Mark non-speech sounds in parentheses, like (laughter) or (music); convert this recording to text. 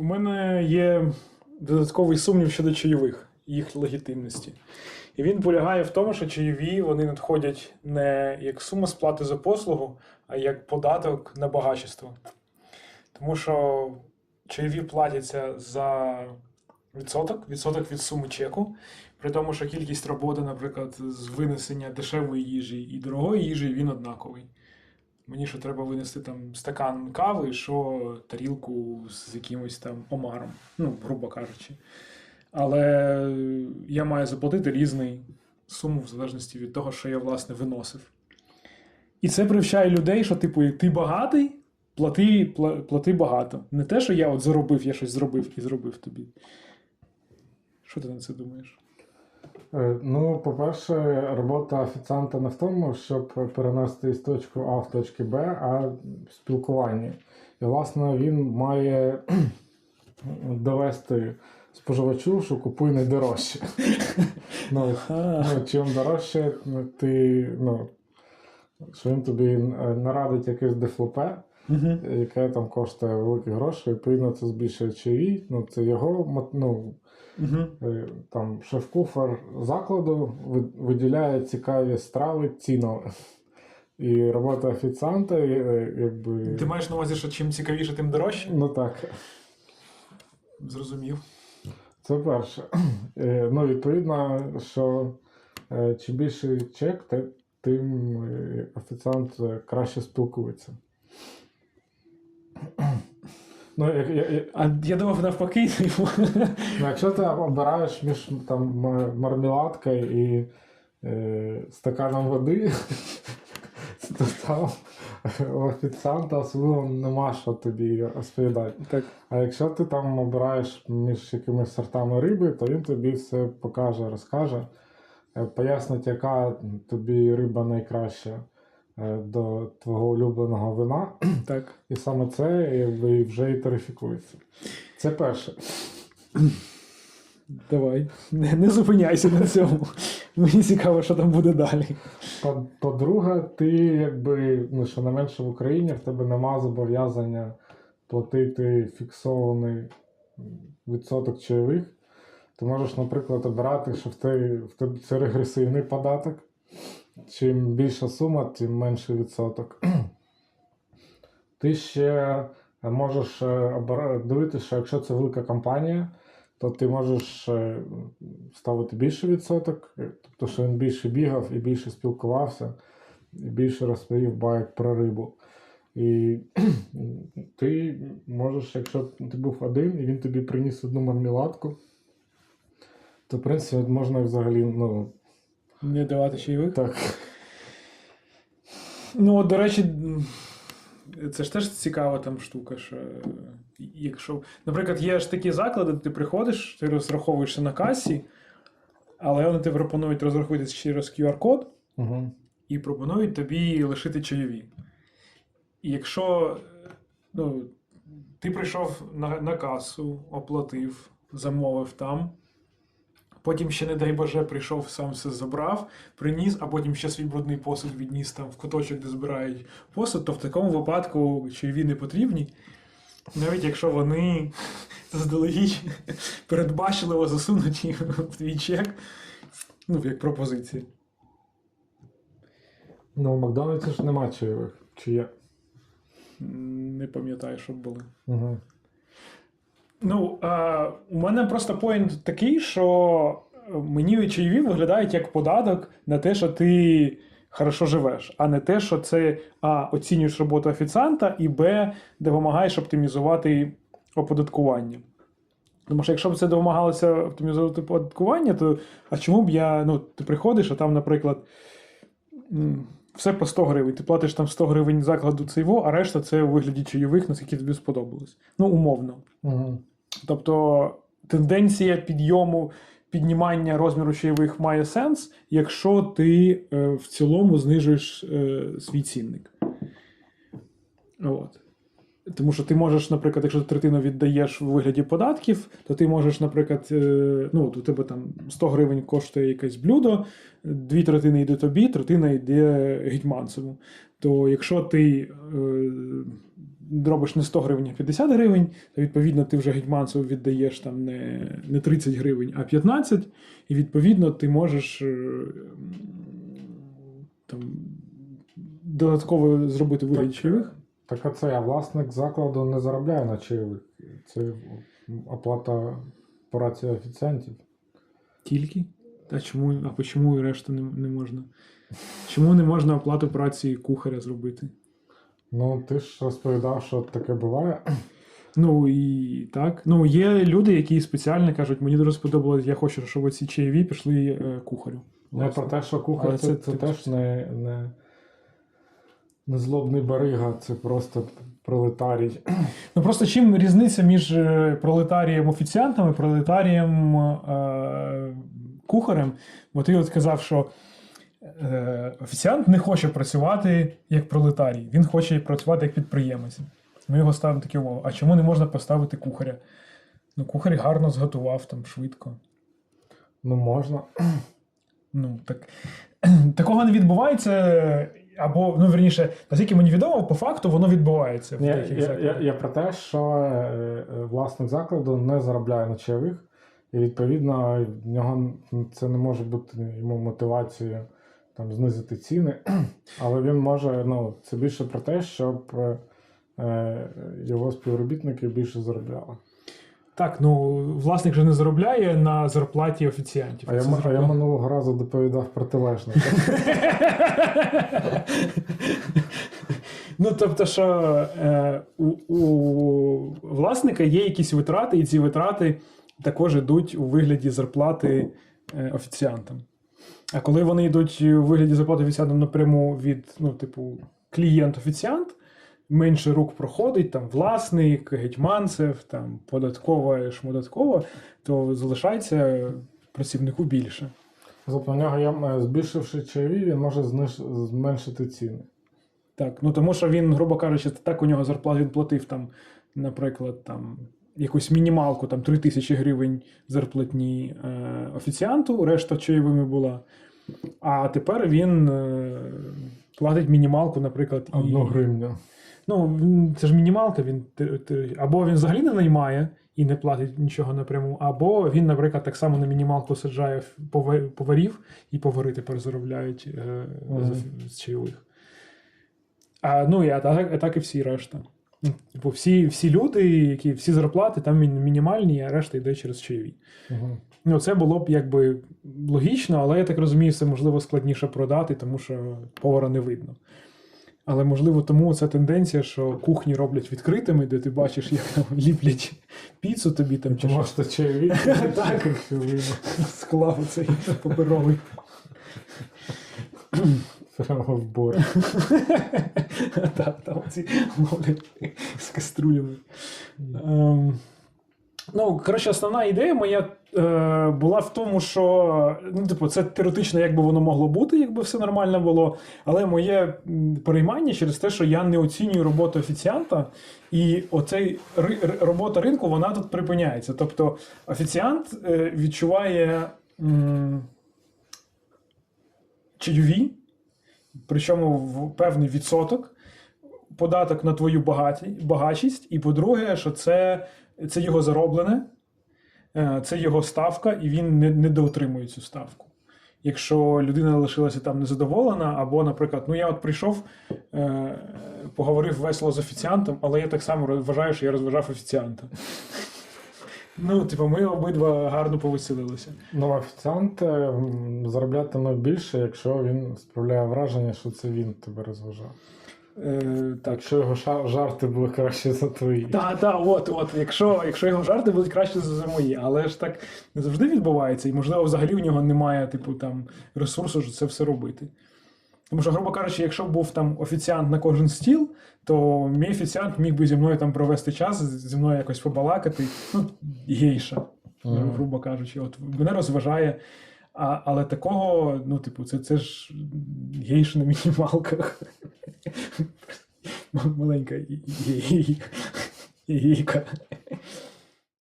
У мене є додатковий сумнів щодо чайових, їх легітимності. І він полягає в тому, що чайові вони надходять не як сума сплати за послугу, а як податок на багачество. Тому що чайові платяться за відсоток, відсоток від суми чеку, при тому, що кількість роботи, наприклад, з винесення дешевої їжі і дорогої їжі, він однаковий. Мені що треба винести там стакан кави, що тарілку з якимось там омаром, ну, грубо кажучи. Але я маю заплатити різний суму в залежності від того, що я власне виносив. І це привчає людей, що, типу, ти багатий, плати, плати багато. Не те, що я от заробив, я щось зробив і зробив тобі. Що ти на це думаєш? Е, Ну, по-перше, робота офіціанта не в тому, щоб перенести з точки А в точки Б, а в спілкуванні. І, власне, він має (clears throat) довести споживачу, що купуй найдорожче. (laughs) Ну, ну, чим дорожче, ти, ну, що він тобі е, нарадить якесь дефлопе, яке там коштує великі гроші, відповідно, це збільшує чаї, ну, це його ну, Угу. Е, там шеф-куфар закладу виділяє цікаві страви цінами. І робота офіціанта, е, якби. Ти маєш на увазі, що чим цікавіше, тим дорожче? Ну так, Зрозумів. це перше. Е, Ну, відповідно, що чим більший чек, тим офіціант краще спілкується. Ну, як, як- А я думав навпаки. Ну, якщо ти обираєш між там мармеладкою і е, стаканом води, (laughs) то там у офіціанта особливо нема що тобі розповідати. Так. А якщо ти там обираєш між якимись сортами риби, то він тобі все покаже, розкаже, е, пояснить, яка тобі риба найкраща до твого улюбленого вина. (clears throat) Так. І саме це якби вже і тарифікується. Це перше. (clears throat) Давай. Не, не зупиняйся на цьому. Мені цікаво, що там буде далі. По- По-друге, ти якби, ну, що не менше в Україні, в тебе нема зобов'язання платити фіксований відсоток чайових. Ти можеш, наприклад, обирати, що в тебе, в тебе це регресивний податок. Чим більша сума, тим менший відсоток. (clears throat) Ти ще можеш е, дивитися, що якщо це велика компанія, то ти можеш е, ставити більший відсоток, е, тобто, що він більше бігав і більше спілкувався, і більше розповів байк про рибу. І (clears throat) ти можеш, якщо ти був один і він тобі приніс одну мармеладку, то в принципі можна взагалі, ну Не давати чайових. так. Ну, от, до речі, це ж теж цікава там штука, що якщо, наприклад, є ж такі заклади, де ти приходиш, ти розраховуєшся на касі, але вони тобі пропонують розрахуватися через QR-код Угу. і пропонують тобі лишити чайові. І якщо ну, ти прийшов на, на касу, оплатив, замовив там. Потім ще, не дай Боже, прийшов, сам все забрав, приніс, а потім ще свій брудний посуд відніс там в куточок, де збирають посуд, то в такому випадку чайові не потрібні. Навіть якщо вони заздалегідь передбачливо засунуті в твій чек, ну, як пропозиція. Ну, у Макдональдсі ж нема чайових. Чи є? Не пам'ятаю, щоб були. Угу. Ну, а, у мене просто поінт такий, що мені чайові виглядають як податок на те, що ти хорошо живеш, а не те, що це А, оцінюєш роботу офіціанта, і Б, допомагаєш оптимізувати оподаткування. Тому що якщо б це допомагалося оптимізувати оподаткування, то а чому б я, ну, ти приходиш, а там, наприклад, все по 100 гривень. Ти платиш там 100 гривень закладу цейво, а решта це у вигляді чайових, наскільки тобі сподобалось. Ну, умовно. Угу. Тобто тенденція підйому, піднімання розміру чайових має сенс, якщо ти е, в цілому знижуєш е, свій цінник. От. Тому що ти можеш, наприклад, якщо ти третину віддаєш у вигляді податків, то ти можеш, наприклад, е, ну, у тебе там 100 гривень коштує якесь блюдо, дві третини йде тобі, третина йде гетьманцеву. То якщо ти робиш не 100 гривень, а 50 гривень, то відповідно ти вже гетьманцеву віддаєш там не, не 30 гривень, а 15, і відповідно ти можеш е, там, додатково зробити вигляд Так. чайових. Так а це а власник закладу не заробляє на чайових. Це оплата праці офіціантів. Тільки? Та чому, а чому і решта не, не можна? Чому не можна оплату праці кухаря зробити? Ну, ти ж розповідав, що таке буває. (clears throat) Ну і так. Ну, є люди, які спеціально кажуть, мені дуже сподобалось, я хочу, щоб оці чаєві пішли е, кухарю. Не про те, що кухар це, це це, типу- теж не, не, не злобний барига, це просто пролетарій. (clears throat) Ну просто чим різниця між е, пролетарієм офіціантом і пролетарієм е, кухарем? Бо ти от сказав, що офіціант не хоче працювати як пролетарій, він хоче працювати як підприємець. Ми його ставимо такі умови. А чому не можна поставити кухаря? Ну, кухар гарно зготував там швидко. Ну, можна. Ну, так, (clears throat) такого не відбувається. Або, ну, верніше, наскільки мені відомо, по факту воно відбувається. в Ні, деяких я, я, я про те, що е, е, власник закладу не заробляє на чайових, і відповідно в нього це не може бути йому мотивацією там, знизити ціни. (clears throat) Але він може, ну, це більше про те, щоб е, е, його співробітники більше заробляли. Так, ну власник же не заробляє на зарплаті офіціантів. А я, а я минулого разу доповідав протилежне. (laughs) Ну, тобто, що е, у, у власника є якісь витрати, і ці витрати також йдуть у вигляді зарплати е, офіціантам. А коли вони йдуть у вигляді зарплати офіціантам напряму від, ну, типу, клієнт-офіціант, менше рук проходить, там власник, гетьманцев, там податкова, шмодаткова, то залишається працівнику більше. Тобто в нього є, е, збільшивши чайові, він може зниж... зменшити ціни. Так, ну тому що він, грубо кажучи, так у нього зарплату він платив там, наприклад, там якусь мінімалку, там 3 тисячі гривень зарплатні е, офіціанту, решта чайовими була. А тепер він е, платить мінімалку, наприклад, і. Одну гривню. Ну, це ж мінімалка, він або він взагалі не наймає і не платить нічого напряму, або він, наприклад, так само на мінімалку саджає поварів, і повари тепер заробляють е, Мгм. з, з чайових. А, ну, і а так, а так і всі решта. Типу, всі, всі люди, які всі зарплати, там мінімальні, а решта йде через чайові. Угу. Ну, це було б якби логічно, але я так розумію, це можливо складніше продати, тому що повара не видно. Але можливо, тому ця тенденція, що кухні роблять відкритими, де ти бачиш, як там ліплять піцу тобі там чи що чайові? (laughs) Так. склав цей паперовий. В борщ. Так, (laughs) там ці ловлять з каструлями. Ем, Ну, коротше, основна ідея моя е, була в тому, що ну, типу, це теоретично, як би воно могло бути, якби все нормально було. Але моє переймання через те, що я не оцінюю роботу офіціанта, і оцей робота ринку вона тут припиняється. Тобто офіціант е, відчуває м, чайові, причому в певний відсоток, податок на твою багаті, багачість, і по-друге, що це, це його зароблене, е, це його ставка, і він не, не доотримує цю ставку. Якщо людина лишилася там незадоволена, або, наприклад, ну я от прийшов, е, поговорив весело з офіціантом, але я так само вважаю, що я розважав офіціанта. Ну, типу, ми обидва гарно повеселилися. Ну, офіціант е, м, зароблятиме більше, якщо він справляє враження, що це він тебе розважав. Е, так, Якщо його ша- жарти були краще за твої. Так, так, от, от, якщо, якщо його жарти будуть краще за мої, але ж так не завжди відбувається, і можливо, взагалі в нього немає, типу, там ресурсу, щоб це все робити. Тому що, грубо кажучи, якщо б був там офіціант на кожен стіл, то мій офіціант міг би зі мною там провести час, зі мною якось побалакати, ну, гейша, Мгм. грубо кажучи, от мене розважає. А, але такого, ну, типу, це, це ж гейш на мінімалках. Маленька ге- ге- гейка.